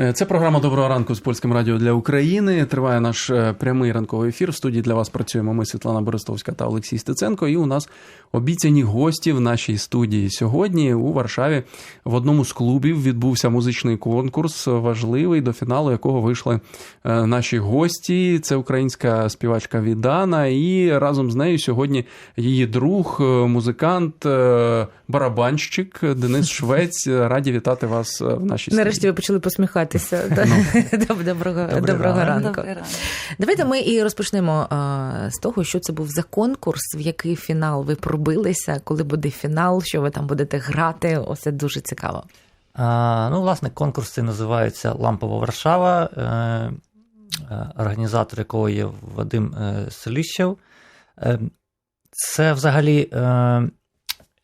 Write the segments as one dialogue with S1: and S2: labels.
S1: Е, Це програма Доброго ранку з польським радіо для України. Триває наш е, прямий ранковий ефір. В студії для вас працюємо ми Світлана Берестовська та Олексій Стеценко. І у нас обіцяні гості в нашій студії сьогодні у Варшаві. В одному з клубів відбувся музичний конкурс, важливий до фіналу якого вийшли е, наші гості. Це українська співачка Відана, і разом з нею сьогодні її друг, музикант, барабанщик Денис Швець. Раді вітати вас е, в нашій студії.
S2: Нарешті ви почали посміхатися. Доброго,
S1: Добрий
S2: доброго ранку. Давайте ми і розпочнемо з того, що це був за конкурс, в який фінал ви пробилися, коли буде фінал, що ви там будете грати. Ось це дуже цікаво.
S3: А, ну, власне, конкурс цей називається Лампова Варшава, е, е, організатор якого є Вадим е, Селіщев. Е, це взагалі, е,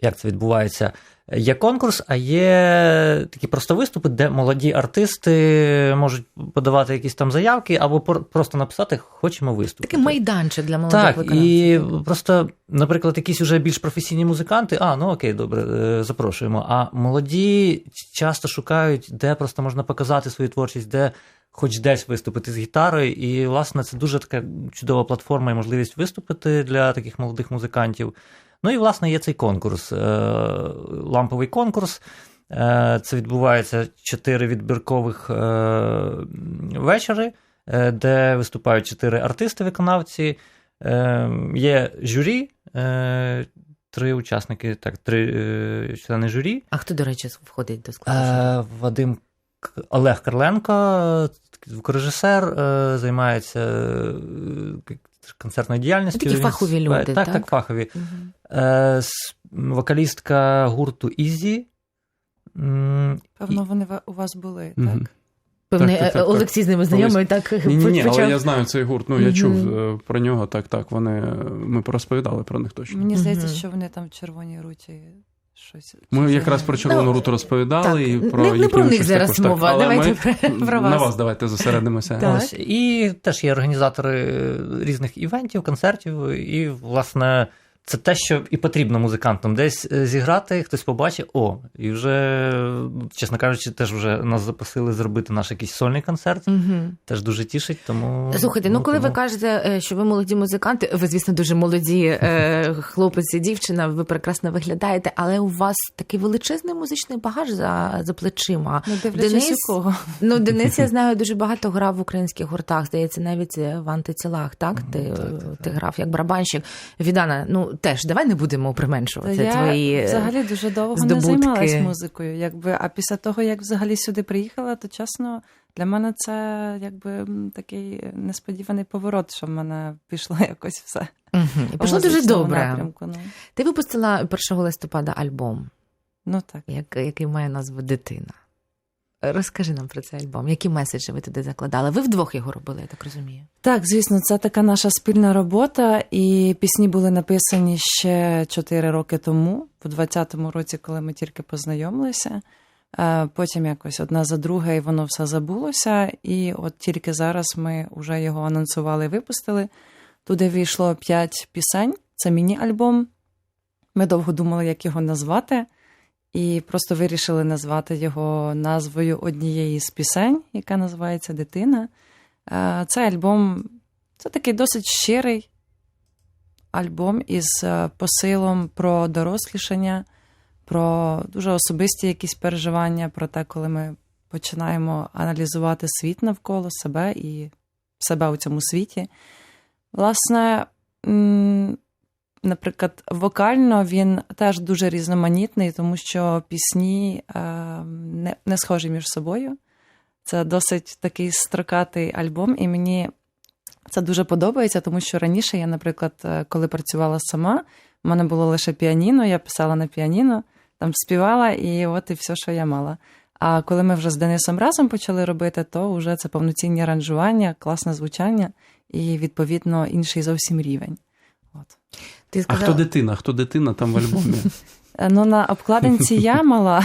S3: як це відбувається? Є конкурс, а є такі просто виступи, де молоді артисти можуть подавати якісь там заявки або просто написати Хочемо виступити.
S2: Такий майданчик для молодих
S3: Так,
S2: виконавців.
S3: і просто, наприклад, якісь уже більш професійні музиканти, а, ну окей, добре, е, запрошуємо. А молоді часто шукають, де просто можна показати свою творчість, де хоч десь виступити з гітарою. І, власне, це дуже така чудова платформа і можливість виступити для таких молодих музикантів. Ну і, власне, є цей конкурс, е, ламповий конкурс. Е, Це відбувається чотири відбіркових е, вечори, де виступають чотири артисти-виконавці. Є журі, три учасники, так, три члени журі.
S2: А хто, до речі, входить до складу?
S3: Вадим Олег Карленко, звукорежисер, займається е, концертною діяльністю.
S2: Такі
S3: Він
S2: фахові люди,
S3: Так,
S2: так?
S3: так, фахові.
S2: Мгм.
S3: Е, Вокалістка гурту Ізі.
S4: Певно, вони у вас були, так?
S2: Певний
S1: так, так,
S2: е,
S1: так.
S2: Олексій з ними знайомий, так
S1: Ні, ні, ні,
S2: почав.
S1: але я знаю цей гурт. Ну, я
S2: Мгм.
S1: чув е, про нього. Так, так. Вони ми розповідали про них точно.
S4: Мені здається,
S2: Мгм.
S4: що вони там в червоній руті щось.
S1: Ми якраз про червону
S2: Ну,
S1: руту розповідали і про
S2: не- не про них зараз
S1: також, так.
S2: мова,
S1: Але
S2: давайте
S1: ми
S2: про- вас.
S1: на
S2: вас.
S1: вас давайте зосередимося.
S2: Так.
S3: Ось. І теж є організатори різних івентів, концертів, і, власне, це те, що і потрібно музикантам. Десь е, зіграти, хтось побачить, о, і вже, чесно кажучи, теж вже нас запросили зробити наш якийсь сольний концерт.
S2: Мгм.
S3: Теж дуже тішить, тому.
S2: Слухайте, ну коли ви кажете, е, що ви молоді музиканти, ви, звісно, дуже молоді е, хлопець і дівчина, ви прекрасно виглядаєте, але у вас такий величезний музичний багаж за, за плечима.
S4: Ну,
S2: Денис?
S4: кого.
S2: Ну, Денис, я знаю, дуже багато грав в українських гуртах. Здається, навіть в антитілах, так? Ти,
S3: так, так,
S2: ти
S3: так.
S2: грав як барабанщик. Відана, ну теж давай не будемо применшувати
S4: я
S2: твої. е,
S4: взагалі дуже довго
S2: здобутки.
S4: не займалась музикою. Якби, а після того, як взагалі сюди приїхала, то чесно, для мене це якби такий несподіваний поворот, що в мене пішло якось все.
S2: І пішло дуже добре.
S4: напрямку, Ну,
S2: Ти випустила 1 листопада альбом,
S4: ну так.
S2: як, який має назву Дитина. Розкажи нам про цей альбом. Які меседжі ви туди закладали? Ви вдвох його робили, я так розумію.
S4: Так, звісно, це така наша спільна робота, і пісні були написані ще 4 роки тому, у 20-му році, коли ми тільки познайомилися. Е, Потім якось одна за друге, і воно все забулося. І от тільки зараз ми вже його анонсували і випустили. Туди війшло 5 пісень, це міні-альбом. Ми довго думали, як його назвати, і просто вирішили назвати його назвою однієї з пісень, яка називається Дитина. Е, Цей альбом це такий досить щирий альбом із е, посилом про дорослішання, про дуже особисті якісь переживання, про те, коли ми починаємо аналізувати світ навколо себе і себе у цьому світі. Власне, наприклад, вокально він теж дуже різноманітний, тому що пісні е, не, не схожі між собою. Це досить такий строкатий альбом, і мені це дуже подобається, тому що раніше я, наприклад, е, коли працювала сама, в мене було лише піаніно, я писала на піаніно, там співала, і от і все, що я мала. А коли ми вже з Денисом разом почали робити, то вже це повноцінні аранжування, класне звучання і, відповідно, інший зовсім рівень.
S2: Ти
S1: А хто дитина? Хто дитина там в альбомі?
S4: Е, Ну, на обкладинці я мала.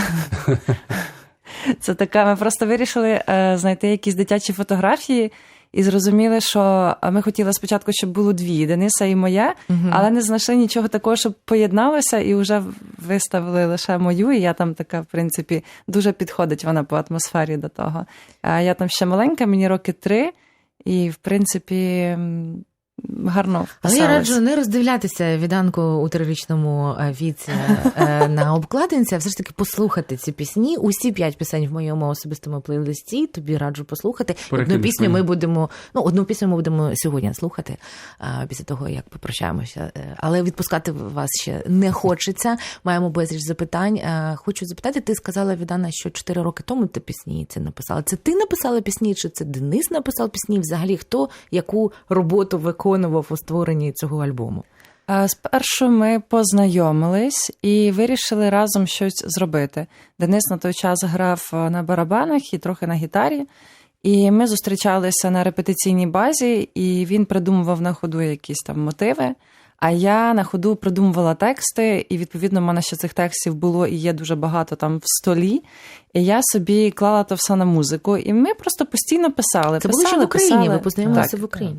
S4: Це така, ми просто вирішили е, знайти якісь дитячі фотографії і зрозуміли, що ми хотіли спочатку, щоб було дві Дениса і моє, але не знайшли нічого такого, щоб поєдналося, і вже виставили лише мою. І я там така, в принципі, дуже підходить вона по атмосфері до того. А я там ще маленька, мені роки три, і в принципі гарно
S2: Але я раджу не роздивлятися віданку у трирічному е, віці е, на обкладинці, а все ж таки послухати ці пісні. Усі п'ять пісень в моєму особистому плейлисті. Тобі раджу послухати. Одну пісню ми будемо. Ну, одну пісню ми будемо сьогодні слухати після того, як попрощаємося. Е, Але відпускати вас ще не хочеться. Маємо безліч запитань. Е, Хочу запитати, ти сказала Відана, що 4 роки тому ти пісні це написала. Це ти написала пісні, чи це Денис написав пісні? Взагалі, хто яку роботу виконував у створенні цього альбому?
S4: Спершу ми познайомились і вирішили разом щось зробити. Денис на той час грав е, на барабанах і трохи на гітарі. І ми зустрічалися на репетиційній базі, і він придумував на ходу якісь там мотиви. А я на ходу придумувала тексти, і відповідно в мене ще цих текстів було і є дуже багато там в столі. І я собі клала то все на музику. І ми просто постійно писали.
S2: Це було
S4: писали,
S2: ще в Україні.
S4: писали.
S2: Ви познайомилися
S4: Так.
S2: в Україні.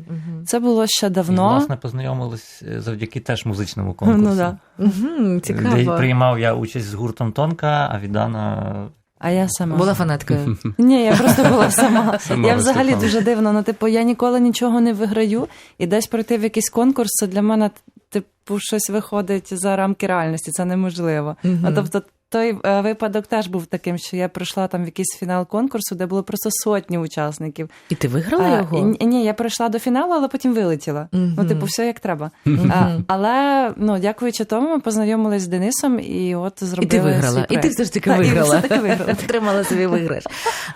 S4: Це було ще
S3: І,
S4: давно.
S3: власне, познайомились е, завдяки теж музичному конкурсу.
S4: Ну, да.
S2: Мгм,
S3: Де приймав я участь з гуртом Тонка, а Відана
S4: А я сама
S2: Була фанаткою.
S4: Ні, я просто була сама.
S1: Сама
S4: я взагалі
S1: виступала.
S4: дуже дивно. Ну, типу, я ніколи нічого не виграю, і десь пройти в якийсь конкурс, це для мене, типу, щось виходить за рамки реальності. Це неможливо.
S2: Uh-huh.
S4: А тобто, той е, випадок теж був таким, що я прийшла там в якийсь фінал конкурсу, де було просто сотні учасників.
S2: І ти виграла
S4: А,
S2: його?
S4: і, ні, я прийшла до фіналу, але потім вилетіла.
S2: Мгм.
S4: Ну, типу, все як треба.
S2: Мгм.
S4: А, але ну, дякуючи тому, ми познайомились з Денисом і от
S2: І ти виграла.
S4: свій
S2: І ти все ж таки виграла. Отримала собі виграш.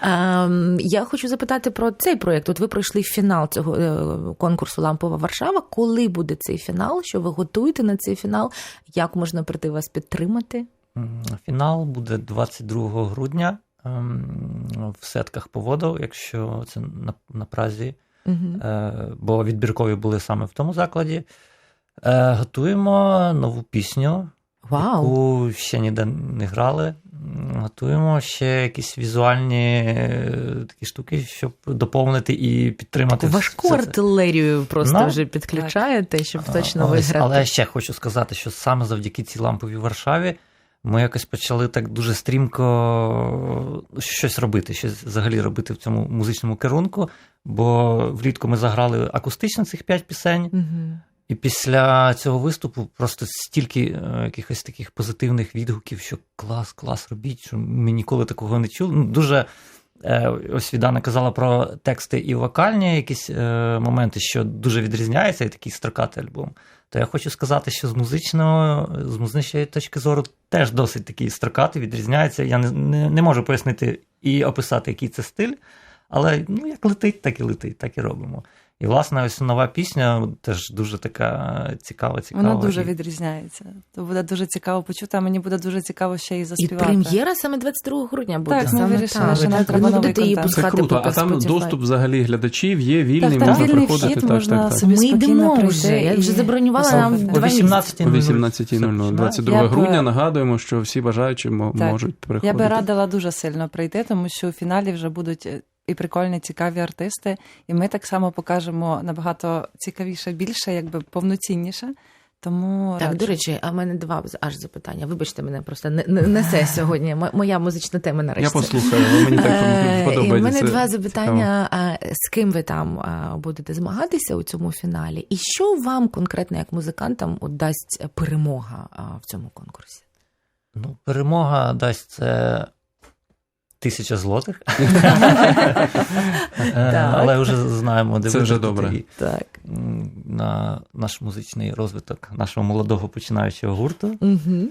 S2: Ем, я хочу запитати про цей проєкт. От ви пройшли фінал цього е, конкурсу Лампова Варшава. Коли буде цей фінал? Що ви готуєте на цей фінал? Як можна прийти вас підтримати?
S3: Фінал буде 22 грудня ем, в сетках поводов, якщо це на, на Празі, е, бо відбіркові були саме в тому закладі. Е, Готуємо нову пісню,
S2: Вау!
S3: яку ще ніде не грали. Готуємо ще якісь візуальні е, такі штуки, щоб доповнити і підтримати
S2: Важку
S3: все це.
S2: артилерію просто
S3: Ну,
S2: вже підключаєте, щоб точно
S3: ось,
S2: виграти.
S3: Але ще хочу сказати, що саме завдяки цій ламповій Варшаві ми якось почали так дуже стрімко щось робити, щось взагалі робити в цьому музичному керунку. Бо влітку ми заграли акустично цих п'ять пісень,
S2: Мгм.
S3: і після цього виступу просто стільки е, якихось таких позитивних відгуків, що клас, клас робіть, що ми ніколи такого не чули. Ну, дуже е, ось Відана казала про тексти і вокальні якісь е, моменти, що дуже відрізняється, і такий строкатий альбом. То я хочу сказати, що з музичного, з музичної точки зору теж досить такий строкатий, відрізняється. Я не, не, не можу пояснити і описати, який це стиль, але ну, як летить, так і летить, так і робимо. І, власне, ось нова пісня теж дуже така цікава, цікава.
S4: Вона дуже відрізняється. То буде дуже цікаво почути, а мені буде дуже цікаво ще і
S2: І
S4: заспівати.
S2: прем'єра саме 22 грудня буде.
S4: Так, ми вирішили,
S2: так.
S4: що нам треба новий
S2: будете її
S4: контент.
S1: Це круто, а там
S2: Spotify?
S1: доступ взагалі глядачів є вільний,
S4: Так,
S1: можна
S4: вільний
S1: приходити.
S4: вхід,
S1: так,
S4: можна
S1: так, так.
S4: собі
S2: Ми йдемо вже. Я вже забронювала нам
S4: послухати.
S3: О
S2: два
S3: 18
S1: О 18.00, 22 грудня. Нагадуємо, що всі бажаючі мо- можуть приходити.
S4: Я би радила дуже сильно прийти, тому що у фіналі вже будуть е, і прикольні, цікаві артисти, і ми так само покажемо набагато цікавіше, більше, якби повноцінніше. Тому
S2: Так,
S4: раджу.
S2: до речі, а в мене два аж запитання. Вибачте, мене просто не, не несе сьогодні. Моя музична тема нарешті.
S1: Я послухаю, мені так
S2: Е, І в
S1: подобається.
S2: мене два запитання. А, З ким ви там будете змагатися у цьому фіналі? І що вам конкретно як музикантам дасть перемога в цьому конкурсі?
S3: Ну, перемога дасть це тисяча злотих. Е, Але вже знаємо, де
S1: Це вже добре.
S2: Так.
S3: на наш музичний розвиток нашого молодого починаючого гурту.
S2: Угу.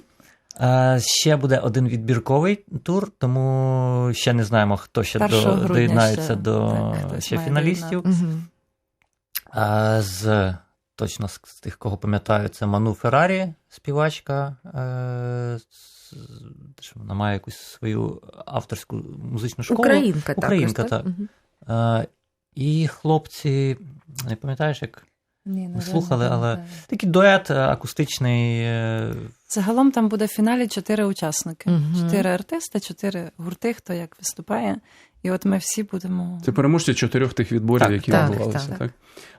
S3: Е, Ще буде один відбірковий тур, тому ще не знаємо, хто ще до, доєднається
S4: ще,
S3: до
S4: так,
S3: ще фіналістів.
S2: Угу.
S3: З точно з, з тих, кого пам'ятаю, це Ману Феррарі, співачка. Е, з- що вона має якусь свою авторську музичну школу.
S2: Українка,
S3: Українка, так.
S2: Мгм.
S3: Е, і хлопці, не пам'ятаєш, як
S4: Ні,
S3: Ми слухали, але- такий дует е, акустичний. Е,
S4: Загалом там буде в фіналі чотири учасники:
S2: Мгм.
S4: чотири артиста, чотири гурти, хто як виступає. І от ми всі будемо.
S1: Це переможці чотирьох тих відборів,
S3: Так,
S1: які
S2: так,
S1: відбувалися.
S2: так.
S1: Так,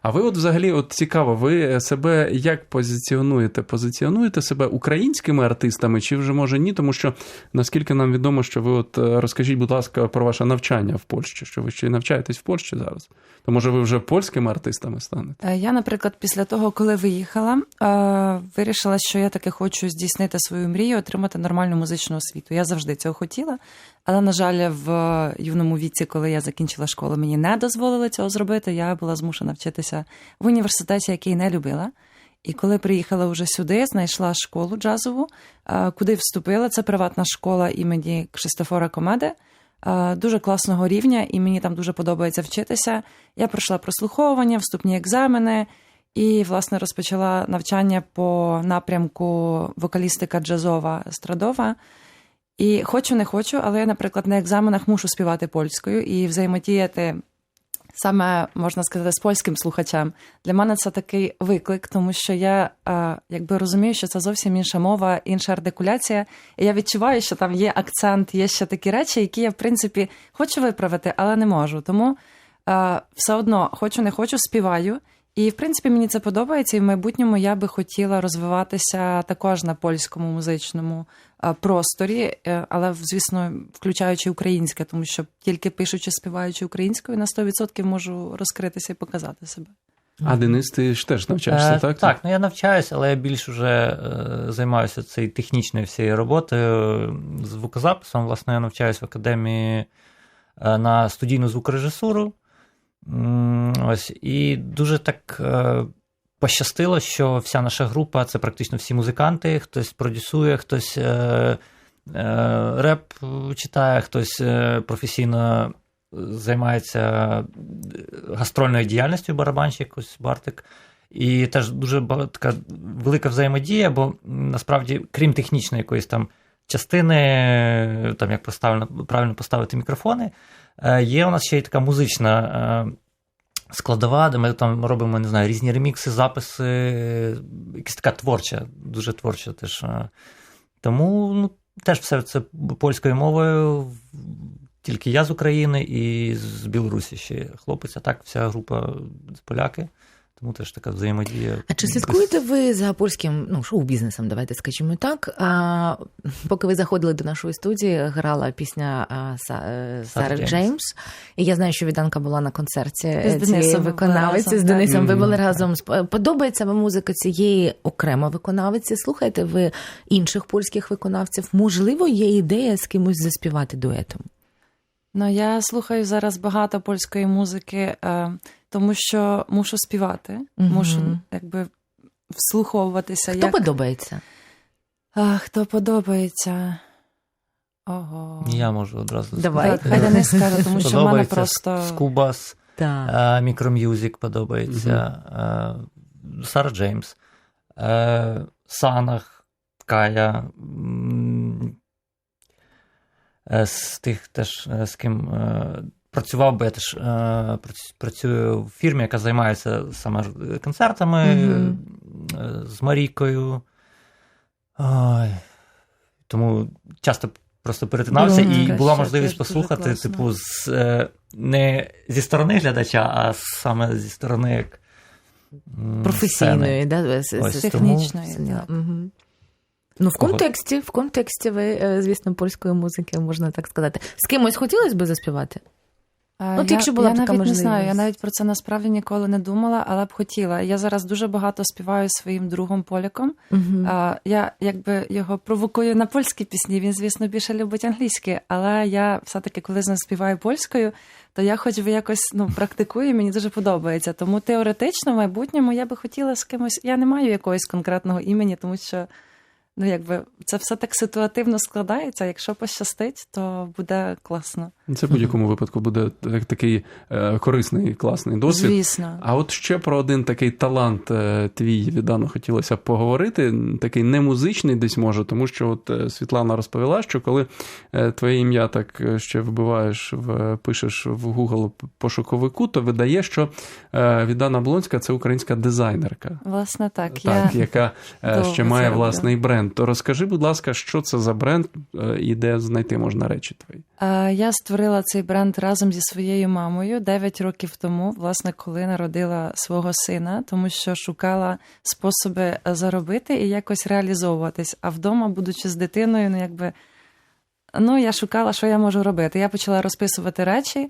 S1: А ви, от взагалі, от цікаво, ви себе як позиціонуєте? Позиціонуєте себе українськими артистами, чи вже може ні? Тому що наскільки нам відомо, що ви от е, розкажіть, будь ласка, про ваше навчання в Польщі, що ви ще й навчаєтесь в Польщі зараз? То може ви вже польськими артистами станете?
S4: Е, Я, наприклад, після того, коли виїхала, е, вирішила, що я таки хочу здійснити свою мрію, отримати нормальну музичну освіту. Я завжди цього хотіла, але, на жаль, в юному віці, коли я закінчила школу, мені не дозволили цього зробити. Я була змушена вчитися в університеті, який не любила. І коли приїхала вже сюди, знайшла школу джазову, куди вступила. Це приватна школа імені Кшистофора Комеди. Дуже класного рівня, і мені там дуже подобається вчитися. Я пройшла прослуховування, вступні екзамени і, власне, розпочала навчання по напрямку вокалістика джазова страдова. І хочу, не хочу, але я, наприклад, на екзаменах мушу співати польською і взаємодіяти саме можна сказати з польським слухачем. Для мене це такий виклик, тому що я е, якби розумію, що це зовсім інша мова, інша артикуляція. І я відчуваю, що там є акцент, є ще такі речі, які я в принципі хочу виправити, але не можу. Тому е, все одно хочу, не хочу, співаю. І в принципі мені це подобається, і в майбутньому я би хотіла розвиватися також на польському музичному е, просторі, е, але звісно, включаючи українське, тому що тільки пишучи, співаючи українською, на 100% можу розкритися і показати себе.
S1: А Денис, ти ж теж навчаєшся,
S3: Е,
S1: так?
S3: Так, ну я навчаюся, але я більш вже е, займаюся цією технічною всією роботою, звукозаписом. Власне, я навчаюся в академії е, на студійну звукорежисуру. Ось, і дуже так е, пощастило, що вся наша група це практично всі музиканти, хтось продюсує, хтось е, е, реп читає, хтось професійно займається гастрольною діяльністю барабанщик, ось Бартик. І теж дуже така велика взаємодія, бо насправді, крім технічної якоїсь там частини, там як правильно, поставити мікрофони, є у нас ще й така музична е, складова, де ми там робимо, не знаю, різні ремікси, записи, е, якась така творча, дуже творча теж. е. Тому ну, теж все це польською мовою. Тільки я з України і з Білорусі ще хлопець, а так вся група з поляки. Тому теж така взаємодія.
S2: А чи слідкуєте ви за польським ну, шоу-бізнесом, давайте скажімо так? А, поки ви заходили до нашої студії, грала пісня а, Са- е, Сари
S3: Сари
S2: Джеймс.
S3: Джеймс.
S2: І я знаю, що Віданка була на концерті
S4: з
S2: цієї виконавиці.
S4: разом,
S2: З. Денисом ви були разом. Подобається вам музика цієї окремо виконавиці? Слухаєте ви інших польських виконавців? Можливо, є ідея з кимось заспівати дуетом?
S4: Ну, я слухаю зараз багато польської музики, е, тому що мушу співати,
S2: Мгм.
S4: мушу якби вслуховуватися.
S2: Хто
S4: як...
S2: подобається?
S4: А, хто подобається? Ого.
S3: Я можу одразу
S2: Давай.
S4: Так, хай Денис скаже, тому що в мене просто
S3: Скубас, е, Мікром'юзик подобається, е, Сара Джеймс, Санах, Кая. Е, З тих теж, е, з ким е, працював би я теж працюю в фірмі, яка займається саме концертами е, з Марійкою. Ой. Тому часто просто перетинався,
S4: Ну,
S3: і була можливість послухати, типу, з, не зі сторони глядача, а саме зі сторони як
S2: Професійної, да? з- з-
S4: технічної.
S2: Мгм. Ну, в контексті, в контексті ви, е, звісно, польської музики, можна так сказати. З кимось хотілося б заспівати?
S4: А,
S2: От
S4: я,
S2: якщо була
S4: я
S2: така
S4: навіть не знаю, я навіть про це насправді ніколи не думала, але б хотіла. Я зараз дуже багато співаю своїм другом поляком.
S2: Угу.
S4: А, я якби його провокую на польські пісні. Він, звісно, більше любить англійські, але я все-таки, коли з ним співаю польською, то я хоч би якось ну, практикую, і мені дуже подобається. Тому теоретично, в майбутньому я би хотіла з кимось. Я не маю якогось конкретного імені, тому що ну, якби, це все так ситуативно складається. Якщо пощастить, то буде класно.
S1: Це в будь-якому випадку буде такий е, корисний, класний досвід.
S4: Звісно.
S1: А от ще про один такий талант е, твій віддано хотілося б поговорити. Такий не музичний десь може, тому що от е, Світлана розповіла, що коли твоє ім'я так ще вбиваєш в пишеш в Google пошуковику, то видає, що Віддана Блонська це українська дизайнерка.
S4: Власне, так.
S1: Так,
S4: я...
S1: яка ще має
S4: роблю.
S1: власний бренд. То розкажи, будь ласка, що це за бренд і де знайти можна речі твої?
S4: Я створила створила цей бренд разом зі своєю мамою 9 років тому, власне, коли народила свого сина, тому що шукала способи заробити і якось реалізовуватись. А вдома, будучи з дитиною, ну якби ну я шукала, що я можу робити. Я почала розписувати речі, е,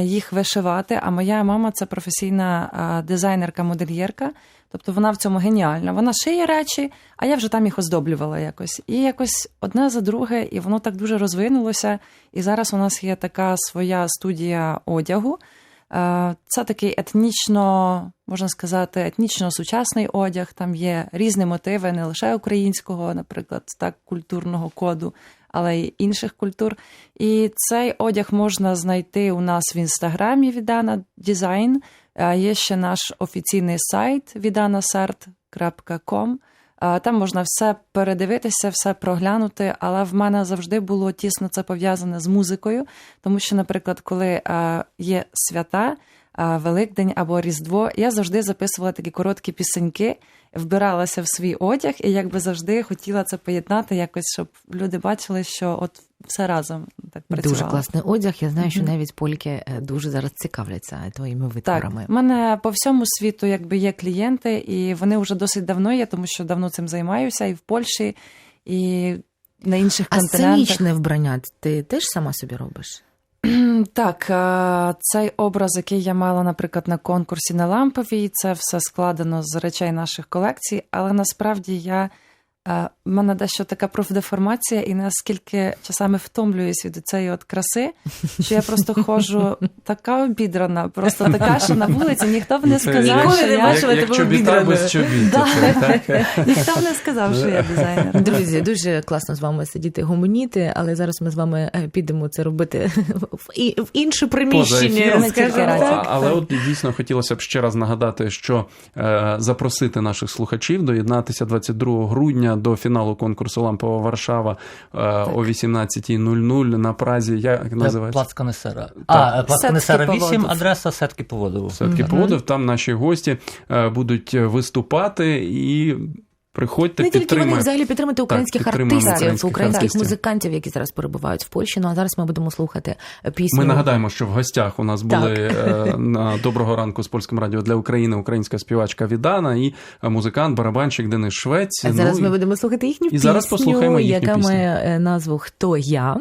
S4: їх вишивати. А моя мама це професійна е, дизайнерка-модельєрка. Тобто вона в цьому геніальна. Вона шиє речі, а я вже там їх оздоблювала якось. І якось одне за друге, і воно так дуже розвинулося. І зараз у нас є така своя студія одягу. Е, Це такий етнічно, можна сказати, етнічно сучасний одяг. Там є різні мотиви, не лише українського, наприклад, так, культурного коду, але й інших культур. І цей одяг можна знайти у нас в інстаграмі Відана Дизайн. Е, Є ще наш офіційний сайт vidanasart.com. Там можна все передивитися, все проглянути, але в мене завжди було тісно це пов'язане з музикою, тому що, наприклад, коли є свята, Великдень або Різдво, я завжди записувала такі короткі пісеньки, вбиралася в свій одяг і якби завжди хотіла це поєднати, якось, щоб люди бачили, що от все разом так працювало.
S2: Дуже класний одяг. Я знаю, що навіть польки е, дуже зараз цікавляться твоїми
S4: Так,
S2: витворами.
S4: в мене по всьому світу якби є клієнти, і вони вже досить давно є, тому що давно цим займаюся і в Польщі, і на інших
S2: А
S4: континентах.
S2: сценічне вбрання ти теж сама собі робиш?
S4: Так, е, цей образ, який я мала, наприклад, на конкурсі на ламповій, це все складено з речей наших колекцій, але насправді я. В мене дещо така профдеформація, і наскільки часами втомлююсь від цієї от краси, що я просто ходжу така обідрана, просто така, що на вулиці ніхто б не сказав, що я ніхто б не сказав, що я дизайнер.
S2: Друзі, дуже класно з вами сидіти гомоніти, але зараз ми з вами е, підемо це робити в, інше приміщення.
S1: Але от дійсно хотілося б ще раз нагадати, що е, запросити наших слухачів доєднатися 22 грудня до фіналу конкурсу Лампова Варшава так. о 18.00 на Празі. Як називається?
S3: Плац Канесера. А, Плац
S4: Сетки
S3: 8,
S4: поводів.
S3: адреса Сетки Поводову.
S1: Все-таки
S2: Мгм.
S1: поводив. Там наші гості е, будуть виступати і приходьте,
S2: Не тільки вони взагалі підтримати українських
S1: підтримуємо
S2: артистів,
S1: українських
S2: українських
S1: артистів.
S2: музикантів, які зараз перебувають в Польщі. Ну а зараз ми будемо слухати пісню.
S1: Ми нагадаємо, що в гостях у нас були е, на доброго ранку з польським радіо для України українська співачка Відана і музикант, барабанщик Денис Швець.
S2: А зараз
S1: Ну,
S2: ми
S1: і-
S2: будемо слухати їхню
S1: і
S2: пісню,
S1: зараз послухаємо їхню
S2: яка
S1: пісню.
S2: має е, назву Хто я.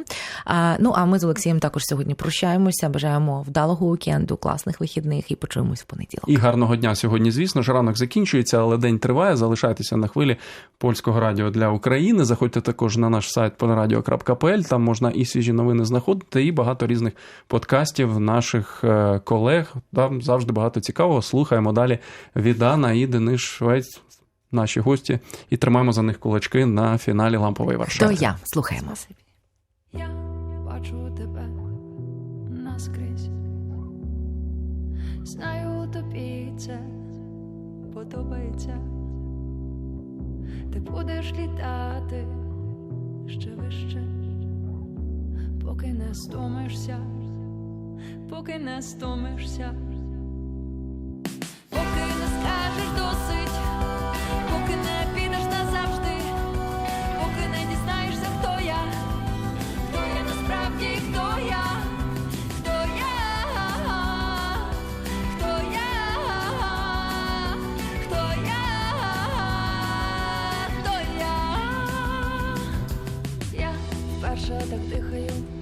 S2: А, ну а ми з Олексієм також сьогодні прощаємося. Бажаємо вдалого вікенду, класних вихідних і почуємось в понеділок.
S1: І гарного дня сьогодні, звісно ж, ранок закінчується, але день триває. Залишайтеся на хвилі польського радіо для України. Заходьте також на наш сайт polradio.pl, Там можна і свіжі новини знаходити, і багато різних подкастів наших е, колег. Там завжди багато цікавого. Слухаємо далі від Анна і Денис Швець, наші гості, і тримаємо за них кулачки на фіналі лампової Варшави.
S2: я? Слухаємо.
S5: Я бачу тебе наскрізь. Знаю, тобі це подобається. Ти будеш літати ще вище, поки не стомишся, поки не стомишся, вперше так дихаю